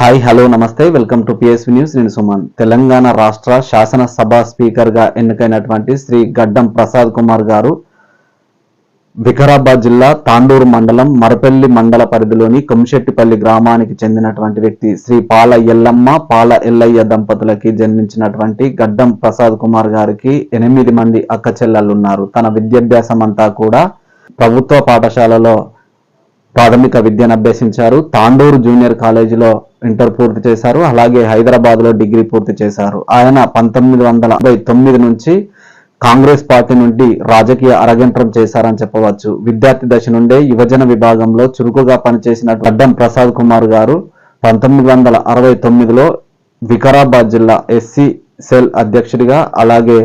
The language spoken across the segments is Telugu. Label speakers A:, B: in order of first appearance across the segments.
A: Hi hello namaste. Welcome to PSV news నేను సుమన్. తెలంగాణ రాష్ట్ర శాసనసభ స్పీకర్గా ఎన్నికైనటువంటి శ్రీ గడ్డం ప్రసాద్ కుమార్ గారు వికారాబాద్ జిల్లా తాండూరు మండలం మరపల్లి మండల పరిధిలోని కంశెట్టిపల్లి గ్రామానికి చెందినటువంటి వ్యక్తి శ్రీ పాల ఎల్లమ్మ పాల ఎల్లయ్య దంపతులకి జన్మించినటువంటి గడ్డం ప్రసాద్ కుమార్ గారికి ఎనిమిది మంది అక్క చెల్లెళ్ళు ఉన్నారు తన విద్యాభ్యాసం అంతా కూడా ప్రభుత్వ పాఠశాలలో ప్రాథమిక విద్యను అభ్యసించారు. తాండూరు జూనియర్ కాలేజీలో ఇంటర్ పూర్తి చేశారు. అలాగే హైదరాబాద్లో డిగ్రీ పూర్తి చేశారు. ఆయన పంతొమ్మిది వందల అరవై తొమ్మిది నుంచి కాంగ్రెస్ పార్టీ నుండి రాజకీయ అరగంటం చేశారని చెప్పవచ్చు. విద్యార్థి దశ నుండే యువజన విభాగంలో చురుకుగా పనిచేసిన అడ్డం ప్రసాద్ కుమార్ గారు పంతొమ్మిది వందల అరవై తొమ్మిదిలో వికారాబాద్ జిల్లా ఎస్సీ సెల్ అధ్యక్షుడిగా అలాగే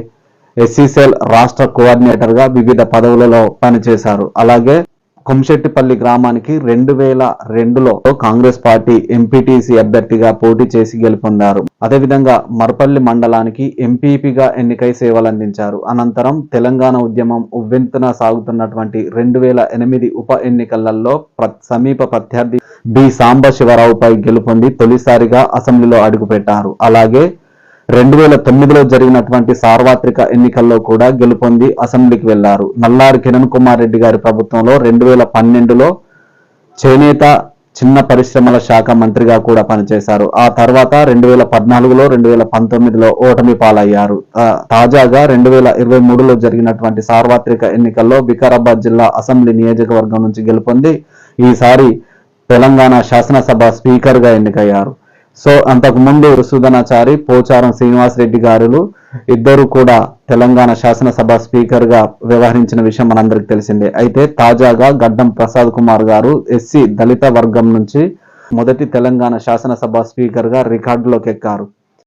A: ఎస్సీ సెల్ రాష్ట్ర కోఆర్డినేటర్గా వివిధ పదవులలో పనిచేశారు. అలాగే కొమ్మిశెట్టిపల్లి గ్రామానికి రెండు వేల రెండులో కాంగ్రెస్ పార్టీ ఎంపీటీసీ అభ్యర్థిగా పోటీ చేసి గెలుపొందారు. అదేవిధంగా మరపల్లి మండలానికి ఎంపీపీగా ఎన్నికై సేవలందించారు. అనంతరం తెలంగాణ ఉద్యమం ఉవ్వెంతున సాగుతున్నటువంటి రెండు వేల ఎనిమిది ఉప ఎన్నికలలో ప్ర- సమీప ప్రత్యర్థి బి. సాంబశివరావుపై గెలుపొంది తొలిసారిగా అసెంబ్లీలో అడుగుపెట్టారు. అలాగే రెండు వేల తొమ్మిదిలో జరిగినటువంటి సార్వత్రిక ఎన్నికల్లో కూడా గెలుపొంది అసెంబ్లీకి వెళ్ళారు. నల్లారి కిరణ్ కుమార్ రెడ్డి గారి ప్రభుత్వంలో రెండు వేల పన్నెండులో చేనేత చిన్న పరిశ్రమల శాఖ మంత్రిగా కూడా పనిచేశారు. ఆ తర్వాత రెండు వేల పద్నాలుగులో రెండు వేల పంతొమ్మిదిలో ఓటమి పాలయ్యారు. తాజాగా రెండు వేల ఇరవై మూడులో జరిగినటువంటి సార్వత్రిక ఎన్నికల్లో వికారాబాద్ జిల్లా అసెంబ్లీ నియోజకవర్గం నుంచి గెలుపొంది ఈసారి తెలంగాణ శాసనసభ స్పీకర్గా ఎన్నికయ్యారు. సో అంతకు ముందు సుధనాచారి పోచారం శ్రీనివాస్ రెడ్డి గారులు ఇద్దరు కూడా తెలంగాణ శాసనసభ స్పీకర్గా వ్యవహరించిన విషయం మనందరికి తెలిసిందే. అయితే తాజాగా గడ్డం ప్రసాద్ కుమార్ గారు ఎస్సీ దళిత వర్గం నుంచి మొదటి తెలంగాణ శాసనసభ స్పీకర్గా రికార్డులోకి ఎక్కారు.